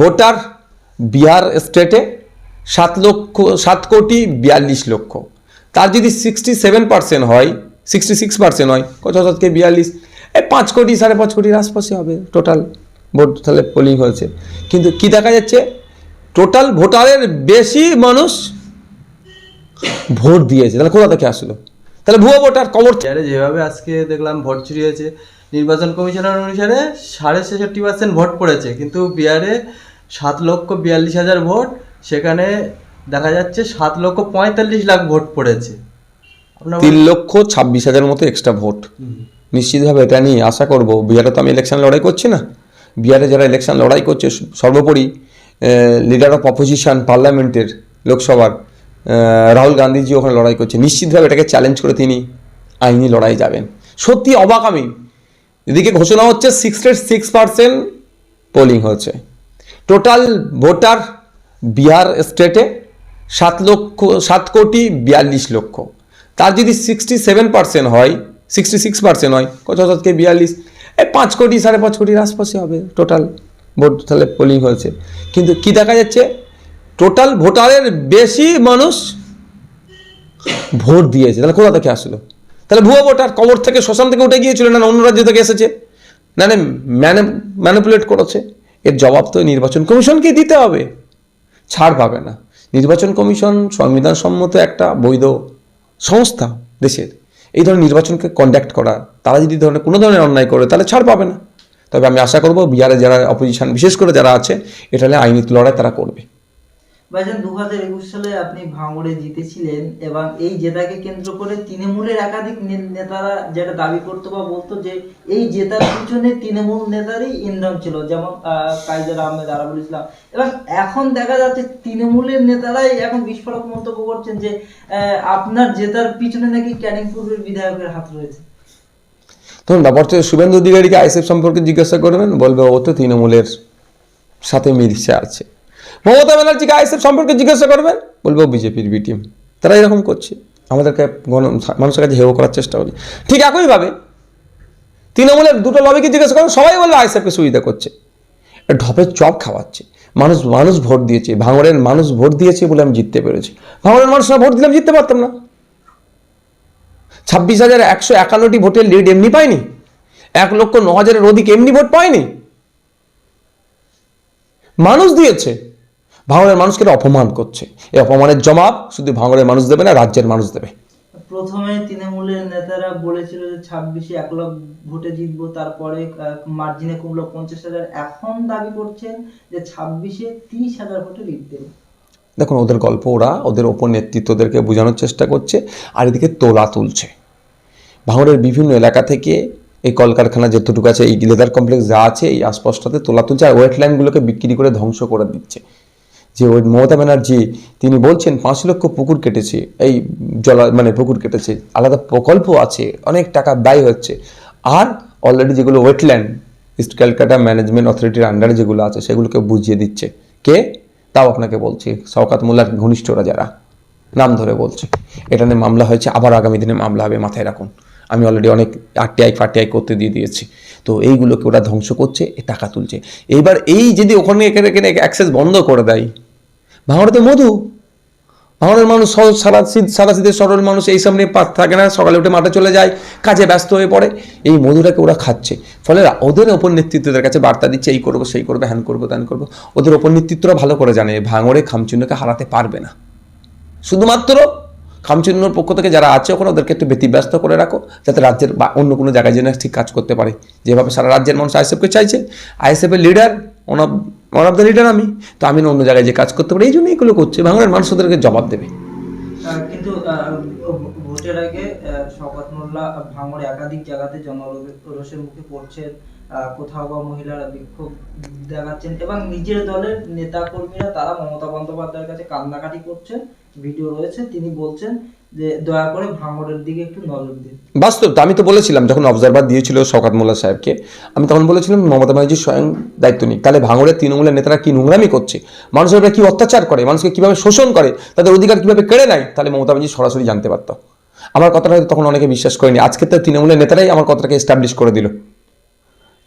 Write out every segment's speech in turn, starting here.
Voter Bihar স্টেটে সাত লক্ষ, সাত কোটি বিয়াল্লিশ লক্ষ। তার যদি সিক্সটি সেভেন পার্সেন্ট হয় সিক্সটি সিক্স পার্সেন্ট হয়, কত শতকে বিয়াল্লিশ? এই পাঁচ কোটি, সাড়ে পাঁচ কোটির আশপাশে হবে টোটাল ভোট তাহলে পোলিং হয়েছে। কিন্তু কি দেখা যাচ্ছে? টোটাল ভোটারের বেশি মানুষ ভোট দিয়েছে। তাহলে কোথা থেকে আসলো? তাহলে ভুয়ো ভোটার কবর যেভাবে আজকে দেখলাম ভোট চুরি হয়েছে নির্বাচন কমিশনার অনুসারে সাড়ে ছেষট্টি পার্সেন্ট ভোট পড়েছে কিন্তু বিহারে সাত লক্ষ বিয়াল্লিশ হাজার ভোট সেখানে দেখা যাচ্ছে সাত লক্ষ পঁয়তাল্লিশ লাখ ভোট পড়েছে। আপনার তিন লক্ষ ছাব্বিশ হাজার মতো এক্সট্রা ভোট। নিশ্চিতভাবে এটা নিয়ে আশা করব বিহারে তো আমি ইলেকশন লড়াই করছি না। বিহারে যারা ইলেকশন লড়াই করছে সর্বোপরি লিডার অফ অপোজিশন পার্লামেন্টের লোকসভার রাহুল গান্ধীজি ওখানে লড়াই করছে। নিশ্চিতভাবে এটাকে চ্যালেঞ্জ করে তিনি আইনি লড়াই যাবেন। সত্যি অবাক আমি। এদিকে ঘোষণা হচ্ছে সিক্সটি সিক্স পার্সেন্ট পোলিং হয়েছে। টোটাল ভোটার বিহার স্টেটে সাত লক্ষ, সাত কোটি বিয়াল্লিশ লক্ষ। তার যদি সিক্সটি সেভেন পার্সেন্ট হয় সিক্সটি সিক্স পার্সেন্ট হয়, কত শতকে বিয়াল্লিশ? এই পাঁচ কোটি, সাড়ে পাঁচ কোটির আশপাশে হবে টোটাল ভোট তাহলে পোলিং হয়েছে। কিন্তু কি দেখা যাচ্ছে? টোটাল ভোটারের বেশি মানুষ ভোট দিয়েছে। তাহলে কোথা থেকে আসলো? তাহলে ভুয়ো ভোটার কবর থেকে শ্মশান থেকে উঠে গিয়েছিল না অন্য রাজ্য থেকে এসেছে? না না ম্যানিপুলেট করেছে। এর জবাব তো নির্বাচন কমিশনকেই দিতে হবে। ছাড় পাবে না। নির্বাচন কমিশন সংবিধান সম্মত একটা বৈধ সংস্থা দেশের। এই ধরনের নির্বাচনকে কন্ডাক্ট করা, তারা যদি ধরনের কোনো ধরনের অন্যায় করে, তাহলে ছাড় পাবে না। তবে আমি আশা করব বিহারে যারা অপোজিশন বিশেষ করে যারা আছে, এটা নিয়ে আইনি লড়াই তারা করবে। ভাইজান দু হাজার একুশ সালে আপনি ভাঙড়ে জিতেছিলেন এবং এই জেতাকে কেন্দ্র করে তৃণমূলের একাধিক নেতারা যেটা দাবি করতো বা বলতো যে এই জেতার পিছনে তৃণমূল নেতারই ইন্ধন ছিল, যেমন কাইজার আহমেদ, আরাবুল ইসলাম। এবং এখন দেখা যাচ্ছে তৃণমূলের নেতারাই এখন বিস্ফোরক মন্তব্য করছেন যে আপনার জেতার পিছনে নাকি ক্যানিং বিধায়কের হাত রয়েছে। তখন ব্যাপারটা হচ্ছে শুভেন্দু অধিকারীকে আইসিএফ সম্পর্কে জিজ্ঞাসা করবেন, বলবে ও তো তৃণমূলের সাথে মিলছে আছে। মমতা ব্যানার্জিকে আইসিএফ সম্পর্কে জিজ্ঞাসা করবেন? বলব বিজেপির বি টিম তারা এরকম করছে। আমাদেরকে গণ, মানুষের কাছে হেও করার চেষ্টা করছে ঠিক একইভাবে তৃণমূলের দুটো লবিকে জিজ্ঞাসা করেন, সবাই বলল আইসিএফকে সুবিধা করছে। ঢপের চপ খাওয়াচ্ছে। মানুষ মানুষ ভোট দিয়েছে। ভাঙড়ের মানুষ ভোট দিয়েছে বলে আমি জিততে পেরেছি। ভাঙড়ের মানুষ না ভোট দিলাম জিততে পারতাম না। ছাব্বিশ হাজার একশো একান্নটি ভোটের লিড এমনি পায়নি। এক লক্ষ ন হাজারের অধিক এমনি ভোট পায়নি। মানুষ দিয়েছে। ভাঙড়ের মানুষকে অপমান করছে। এই অপমানের জবাব শুধু ভাঙড়ের মানুষ দেবে না রাজ্যের মানুষ দেবে। প্রথমে তৃণমূলের নেতারা বলেছিল যে ছাব্বিশে এক লাখ ভোটে জিতবো তারপরে মার্জিনে কমলো পঞ্চাশ হাজার। এখন দাবি করছেন যে ছাব্বিশে তিরিশ হাজার ভোটে দেবে দেখুন ওদের গল্প ওরা ওদের ওপর নেতৃত্বদেরকে বোঝানোর চেষ্টা করছে আর এদিকে তোলা তুলছে। ভাঙড়ের বিভিন্ন এলাকা থেকে এই কলকারখানা যেটুকু আছে এই লেদার কমপ্লেক্স যা আছে এই আশপাশটাতে তোলা তুলছে আর ওয়েটল্যান্ডগুলোকে বিক্রি করে ধ্বংস করে দিচ্ছে। যে ওই মমতা ব্যানার্জি, তিনি বলছেন পাঁচ লক্ষ পুকুর কেটেছে, এই জলা মানে পুকুর কেটেছে, আলাদা প্রকল্প আছে, অনেক টাকা ব্যয় হচ্ছে। আর অলরেডি যেগুলো ওয়েটল্যান্ড ইস্ট ক্যালকাটা ম্যানেজমেন্ট অথরিটির আন্ডারে যেগুলো আছে, সেগুলোকে বুঝিয়ে দিচ্ছে। কে? তাও আপনাকে বলছি, শওকাত মোল্লার ঘনিষ্ঠরা যারা, নাম ধরে বলছে। এটা নিয়ে মামলা হয়েছে, আবার আগামী দিনে মামলা হবে, মাথায় রাখুন। আমি অলরেডি অনেক আরটিআই ফারটিআই করতে দিয়ে দিয়েছি। তো এইগুলোকে ওরা ধ্বংস করছে টাকা তুলছে। এইবার এই যদি ওখানে, এখানে এখানে অ্যাক্সেস বন্ধ করে দেয় ভাঙড়তে মধু? ভাঙড়ের মানুষ সারা শীত, সারা শীতের সরল মানুষ, এই সামনে পাত থাকে না, সকালে উঠে মাঠে চলে যায়, কাজে ব্যস্ত হয়ে পড়ে। এই মধুটাকে ওরা খাচ্ছে। ফলে ওদের ওপর নেতৃত্বদের কাছে বার্তা দিচ্ছে, এই করব, সেই করব, হ্যান করব, ত্যান করব। ওদের ওপর নেতৃত্বরা ভালো করে জানে, ভাঙড়ে খামচিহ্নকে হারাতে পারবে না। শুধুমাত্র খামচিহ্নর পক্ষ থেকে যারা আছে, ওখানে ওদেরকে একটু ব্যতিব্যস্ত করে রাখো, যাতে রাজ্যের বা অন্য কোনো জায়গায় যেন ঠিক কাজ করতে পারে। যেভাবে সারা রাজ্যের মানুষ আইএসএফকে চাইছে, আইএসএফের leader of one of the leader আমি। তো আমি অন্য জায়গায় যে কাজ করতে পারি এই জন্য এগুলো করছে। বাংলার মানুষ ওদেরকে জবাব দেবে। কিন্তু ভোটের আগে শওকত মোল্লা ভাঙড়ে একাধিক জায়গাতে জনরোষের মুখে পড়ছেন আহ, কোথাও বা মহিলারা বিক্ষোভ দেখাচ্ছেন এবং নিজের দলের নেতা কর্মীরা তারা মমতা বন্দ্যোপাধ্যায়ের কাছে কান্নাকাটি করছেন। ভিডিও রয়েছে, তিনি বলছেন যে, দয়া করে ভাঙড়ের দিকে একটু নজর দিন। বাস্তব আমি তো বলেছিলাম, যখন অবজারভার দিয়েছিল শওকাত মোল্লা সাহেবকে, আমি তখন বলেছিলাম, মমতা ব্যানার্জি স্বয়ং দায়িত্ব নিক। তাহলে ভাঙড়ের তৃণমূলের নেতারা কি নোংরামি করছে? মানুষের উপরে কি অত্যাচার করে? মানুষকে কীভাবে শোষণ করে? তাদের অধিকার কীভাবে কেড়ে নেয়? তাহলে মমতা ব্যানার্জি সরাসরি জানতে পারত। আমার কথাটা তখন অনেকে বিশ্বাস করেনি। আজকে তো তৃণমূলের নেতারাই আমার কথাটাকে এস্টাবলিশ করে দিল।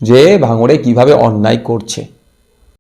যে ভাঙড়ে কীভাবে অন্যায় করছে।